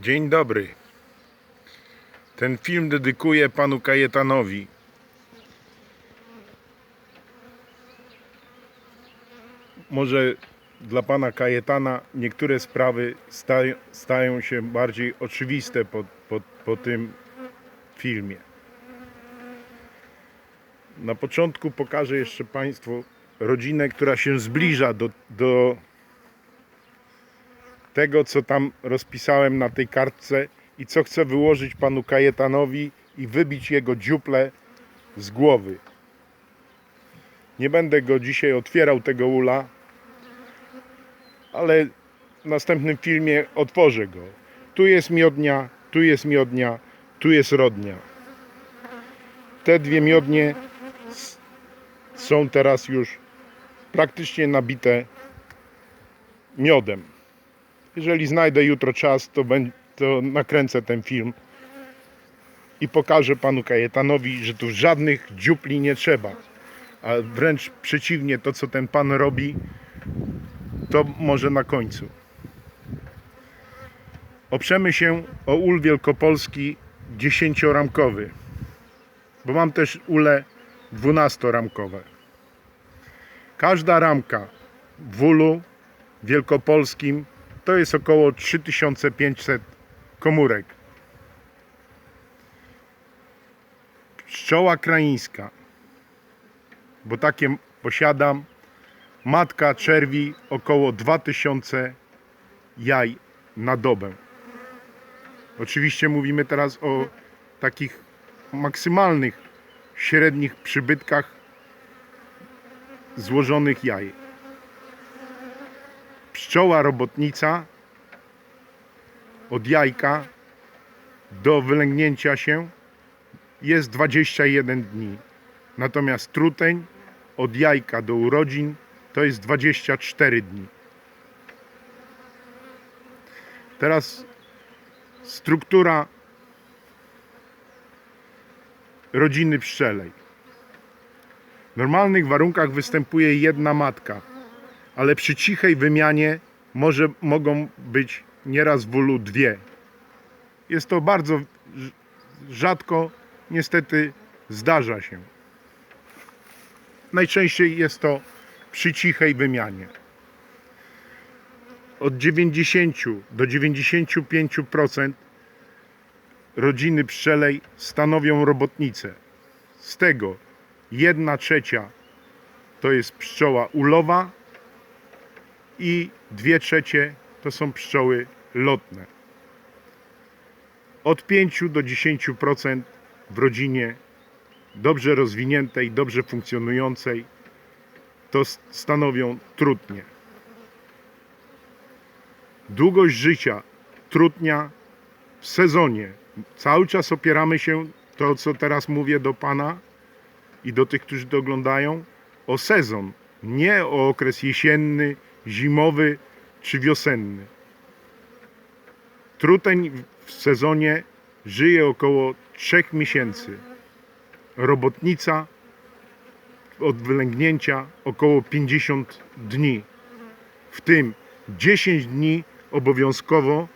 Dzień dobry. Ten film dedykuję panu Kajetanowi. Może dla pana Kajetana niektóre sprawy stają, stają się bardziej oczywiste po, po, po tym filmie. Na początku pokażę jeszcze państwu rodzinę, która się zbliża do, do tego, co tam rozpisałem na tej kartce i co chcę wyłożyć panu Kajetanowi i wybić jego dziuple z głowy. Nie będę go dzisiaj otwierał tego ula, ale w następnym filmie otworzę go. Tu jest miodnia, tu jest miodnia, tu jest rodnia. Te dwie miodnie są teraz już praktycznie nabite miodem. Jeżeli znajdę jutro czas, to, będę, to nakręcę ten film i pokażę panu Kajetanowi, że tu żadnych dziupli nie trzeba. A wręcz przeciwnie, to co ten pan robi, to może na końcu. Oprzemy się o ul wielkopolski dziesięcioramkowy, bo mam też ule dwunastoramkowe. Każda ramka w ulu wielkopolskim to jest około 3500 komórek. Pszczoła kraińska, bo takie posiadam. Matka czerwi około 2000 jaj na dobę. Oczywiście mówimy teraz o takich maksymalnych, średnich przybytkach złożonych jaj pszczoła robotnica od jajka do wylęgnięcia się jest 21 dni. Natomiast truteń od jajka do urodzin to jest 24 dni. Teraz struktura rodziny pszczelej. W normalnych warunkach występuje jedna matka ale przy cichej wymianie może, mogą być nieraz w ulu dwie. Jest to bardzo rz- rzadko, niestety zdarza się. Najczęściej jest to przy cichej wymianie. Od 90 do 95% rodziny pszczelej stanowią robotnice. Z tego 1 trzecia to jest pszczoła ulowa, i dwie trzecie to są pszczoły lotne. Od 5 do 10% w rodzinie dobrze rozwiniętej, dobrze funkcjonującej to stanowią trutnie. Długość życia trutnia w sezonie. Cały czas opieramy się, to co teraz mówię do Pana i do tych, którzy to oglądają, o sezon, nie o okres jesienny, zimowy czy wiosenny. Truteń w sezonie żyje około 3 miesięcy. Robotnica od wylęgnięcia około 50 dni. W tym 10 dni obowiązkowo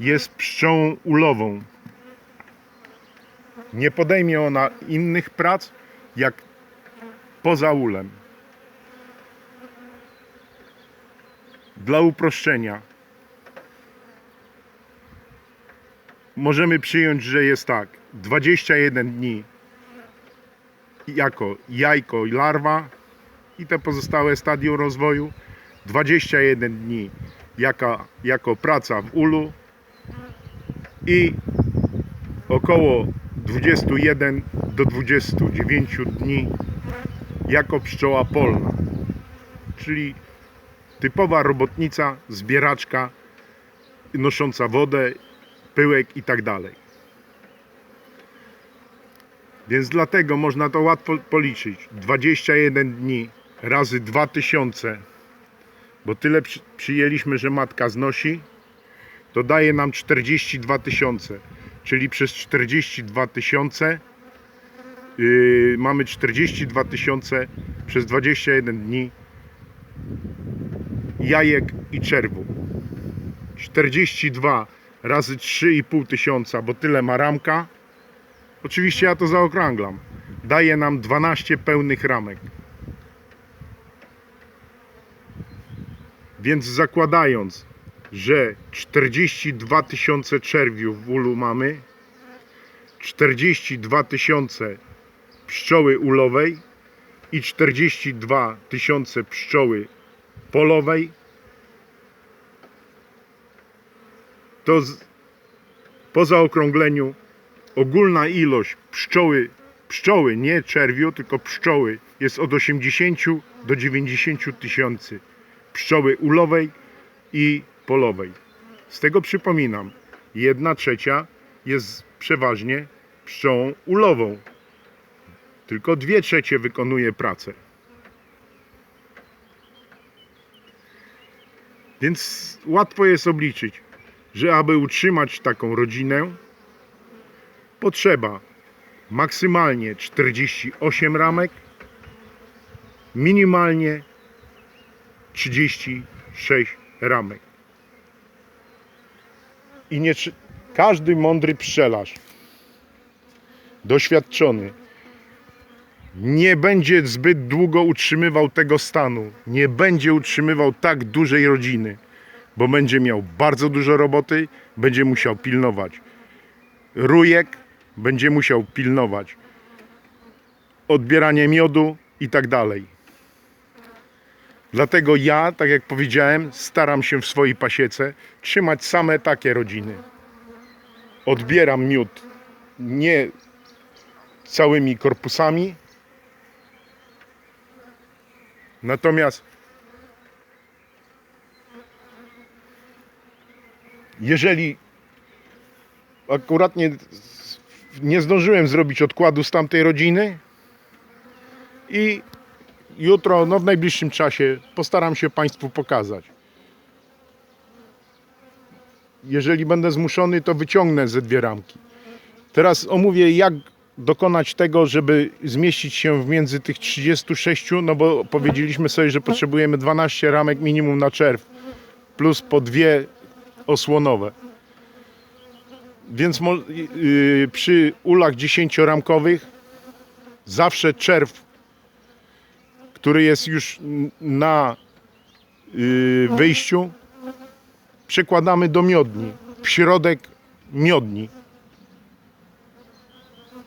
jest pszczołą ulową. Nie podejmie ona innych prac jak poza ulem. Dla uproszczenia. Możemy przyjąć, że jest tak: 21 dni jako jajko i larwa i te pozostałe stadium rozwoju, 21 dni jaka, jako praca w ulu i około 21 do 29 dni jako pszczoła polna, czyli typowa robotnica, zbieraczka, nosząca wodę, pyłek i tak dalej. Więc dlatego można to łatwo policzyć. 21 dni razy 2000, bo tyle przy, przyjęliśmy, że matka znosi, to daje nam 42 tysiące. Czyli przez 42 tysiące yy, mamy 42 tysiące przez 21 dni jajek i czerwu. 42 razy 3,5 tysiąca, bo tyle ma ramka. Oczywiście ja to zaokrąglam. Daje nam 12 pełnych ramek. Więc zakładając, że 42 tysiące czerwiów w ulu mamy, 42 tysiące pszczoły ulowej i 42 tysiące pszczoły polowej, to z, po zaokrągleniu ogólna ilość pszczoły, pszczoły, nie czerwiu, tylko pszczoły jest od 80 do 90 tysięcy pszczoły ulowej i polowej. Z tego przypominam, jedna trzecia jest przeważnie pszczołą ulową. Tylko dwie trzecie wykonuje pracę. Więc łatwo jest obliczyć, że aby utrzymać taką rodzinę, potrzeba maksymalnie 48 ramek, minimalnie 36 ramek. I nie, każdy mądry pszczelarz, doświadczony, nie będzie zbyt długo utrzymywał tego stanu, nie będzie utrzymywał tak dużej rodziny, bo będzie miał bardzo dużo roboty, będzie musiał pilnować rujek, będzie musiał pilnować odbieranie miodu i tak dalej. Dlatego ja, tak jak powiedziałem, staram się w swojej pasiece trzymać same takie rodziny. Odbieram miód nie całymi korpusami, natomiast jeżeli akurat nie, nie zdążyłem zrobić odkładu z tamtej rodziny i jutro, no w najbliższym czasie postaram się Państwu pokazać. Jeżeli będę zmuszony, to wyciągnę ze dwie ramki. Teraz omówię, jak dokonać tego, żeby zmieścić się w między tych 36, no bo powiedzieliśmy sobie, że potrzebujemy 12 ramek minimum na czerw, plus po dwie osłonowe. Więc mo- yy, przy ulach 10-ramkowych zawsze czerw, który jest już na yy, wyjściu, przekładamy do miodni, w środek miodni.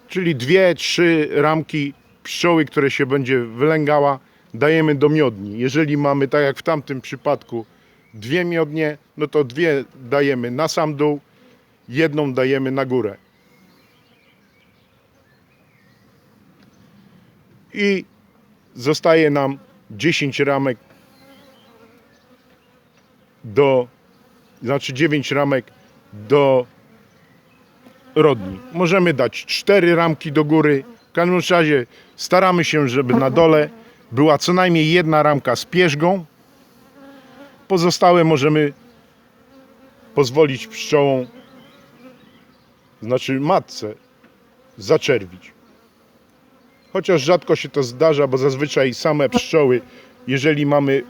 Czyli dwie, trzy ramki pszczoły, które się będzie wylęgała, dajemy do miodni. Jeżeli mamy, tak jak w tamtym przypadku, dwie miodnie, no to dwie dajemy na sam dół, jedną dajemy na górę. I zostaje nam 10 ramek do, znaczy 9 ramek do rodni. Możemy dać 4 ramki do góry. W każdym razie staramy się, żeby na dole była co najmniej jedna ramka z pierzgą. Pozostałe możemy pozwolić pszczołom znaczy matce, zaczerwić. Chociaż rzadko się to zdarza, bo zazwyczaj same pszczoły, jeżeli mamy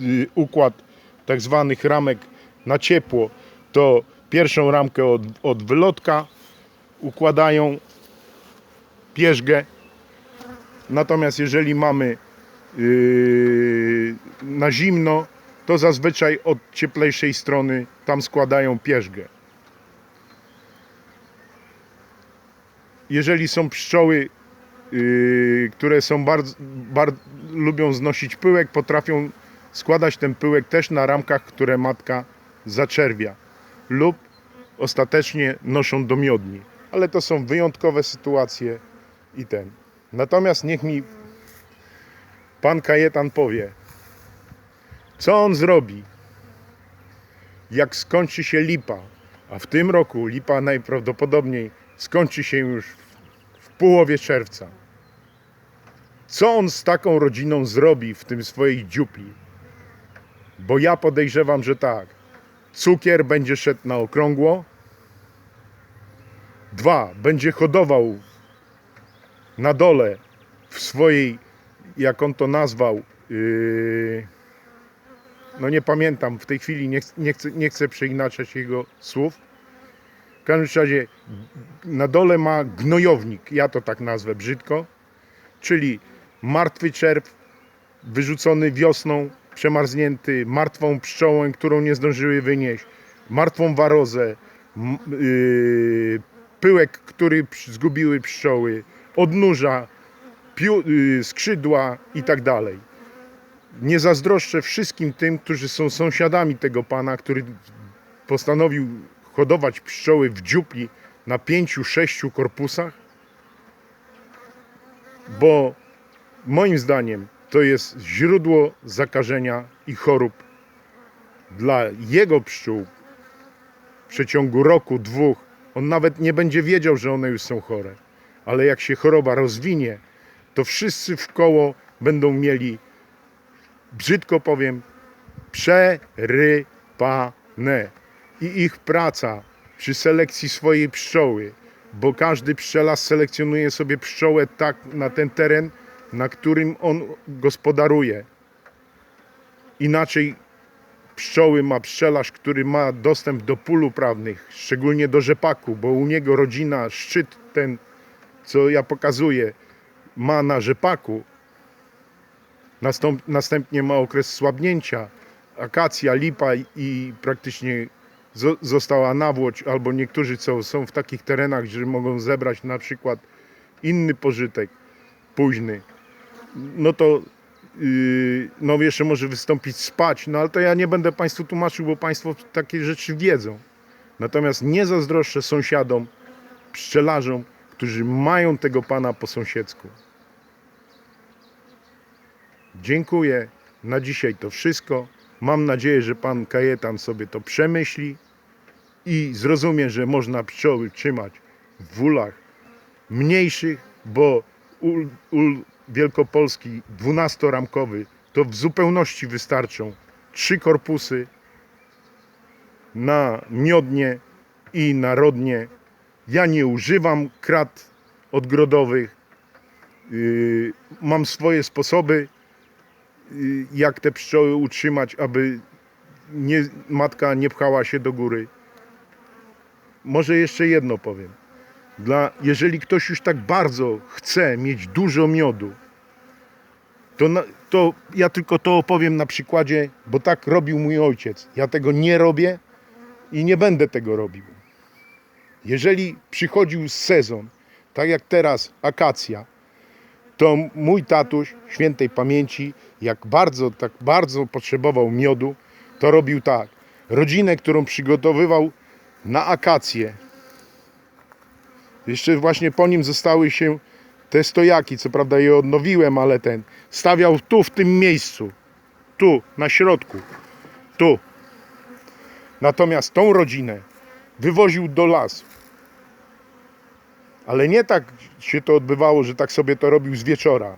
y, układ tak zwanych ramek na ciepło, to pierwszą ramkę od, od wylotka układają pierzgę. Natomiast jeżeli mamy yy, na zimno, to zazwyczaj od cieplejszej strony tam składają pierzgę. jeżeli są pszczoły, yy, które są bardzo, bardzo lubią znosić pyłek, potrafią składać ten pyłek też na ramkach, które matka zaczerwia lub ostatecznie noszą do miodni. Ale to są wyjątkowe sytuacje i ten. Natomiast niech mi pan Kajetan powie, co on zrobi, jak skończy się lipa, a w tym roku lipa najprawdopodobniej skończy się już w, połowie czerwca. Co on z taką rodziną zrobi w tym swojej dziupli? Bo ja podejrzewam, że tak. Cukier będzie szedł na okrągło. Dwa, będzie hodował na dole w swojej, jak on to nazwał, yy, no nie pamiętam, w tej chwili nie, nie, chcę, nie chcę przeinaczać jego słów, W każdym razie na dole ma gnojownik, ja to tak nazwę brzydko, czyli martwy czerw wyrzucony wiosną, przemarznięty, martwą pszczołę, którą nie zdążyły wynieść, martwą warozę, yy, pyłek, który zgubiły pszczoły, odnóża, piu, yy, skrzydła i tak. Nie zazdroszczę wszystkim tym, którzy są sąsiadami tego pana, który postanowił hodować pszczoły w dziupli na pięciu, sześciu korpusach, bo moim zdaniem to jest źródło zakażenia i chorób dla jego pszczół w przeciągu roku, dwóch. On nawet nie będzie wiedział, że one już są chore. Ale jak się choroba rozwinie, to wszyscy w koło będą mieli, brzydko powiem, przerypane. I ich praca przy selekcji swojej pszczoły, bo każdy pszczelarz selekcjonuje sobie pszczołę tak na ten teren, na którym on gospodaruje. Inaczej pszczoły ma pszczelarz, który ma dostęp do pól uprawnych, szczególnie do rzepaku, bo u niego rodzina, szczyt ten, co ja pokazuję, ma na rzepaku. Następnie ma okres słabnięcia, akacja, lipa i praktycznie zo- została nawłoć, albo niektórzy, co są w takich terenach, że mogą zebrać na przykład inny pożytek późny, no to no jeszcze może wystąpić spać, no ale to ja nie będę Państwu tłumaczył, bo Państwo takie rzeczy wiedzą. Natomiast nie zazdroszczę sąsiadom, pszczelarzom, którzy mają tego Pana po sąsiedzku. Dziękuję. Na dzisiaj to wszystko. Mam nadzieję, że Pan Kajetan sobie to przemyśli i zrozumie, że można pszczoły trzymać w ulach mniejszych, bo ul, ul wielkopolski 12-ramkowy to w zupełności wystarczą trzy korpusy na miodnie i narodnie. Ja nie używam krat odgrodowych. Yy, mam swoje sposoby, yy, jak te pszczoły utrzymać, aby nie, matka nie pchała się do góry. Może jeszcze jedno powiem. Dla, jeżeli ktoś już tak bardzo chce mieć dużo miodu, to, na, to ja tylko to opowiem na przykładzie, bo tak robił mój ojciec. Ja tego nie robię i nie będę tego robił. Jeżeli przychodził sezon, tak jak teraz akacja, to mój tatuś świętej pamięci, jak bardzo, tak bardzo potrzebował miodu, to robił tak. Rodzinę, którą przygotowywał na akację, jeszcze właśnie po nim zostały się te stojaki, co prawda je odnowiłem, ale ten stawiał tu w tym miejscu, tu na środku, tu. Natomiast tą rodzinę wywoził do lasu. Ale nie tak się to odbywało, że tak sobie to robił z wieczora.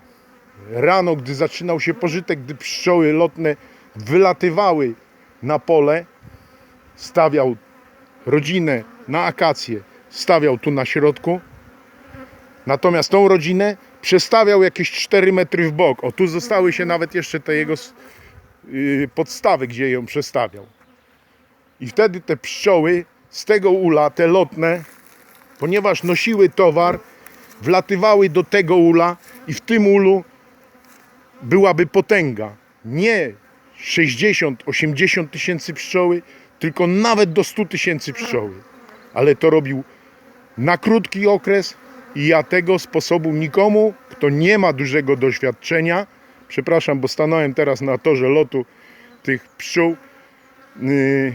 Rano, gdy zaczynał się pożytek, gdy pszczoły lotne wylatywały na pole, stawiał rodzinę na akację, stawiał tu na środku. Natomiast tą rodzinę przestawiał jakieś 4 metry w bok. O, tu zostały się nawet jeszcze te jego yy, podstawy, gdzie ją przestawiał. I wtedy te pszczoły z tego ula, te lotne, ponieważ nosiły towar, wlatywały do tego ula i w tym ulu byłaby potęga. Nie 60-80 tysięcy pszczoły, tylko nawet do 100 tysięcy pszczoły. Ale to robił na krótki okres i ja tego sposobu nikomu, kto nie ma dużego doświadczenia, przepraszam, bo stanąłem teraz na torze lotu tych pszczół, yy,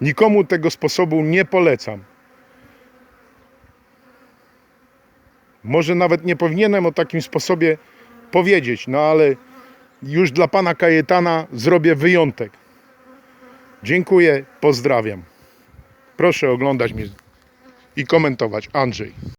nikomu tego sposobu nie polecam. Może nawet nie powinienem o takim sposobie powiedzieć, no ale już dla pana Kajetana zrobię wyjątek. Dziękuję, pozdrawiam. Proszę oglądać mnie i komentować. Andrzej.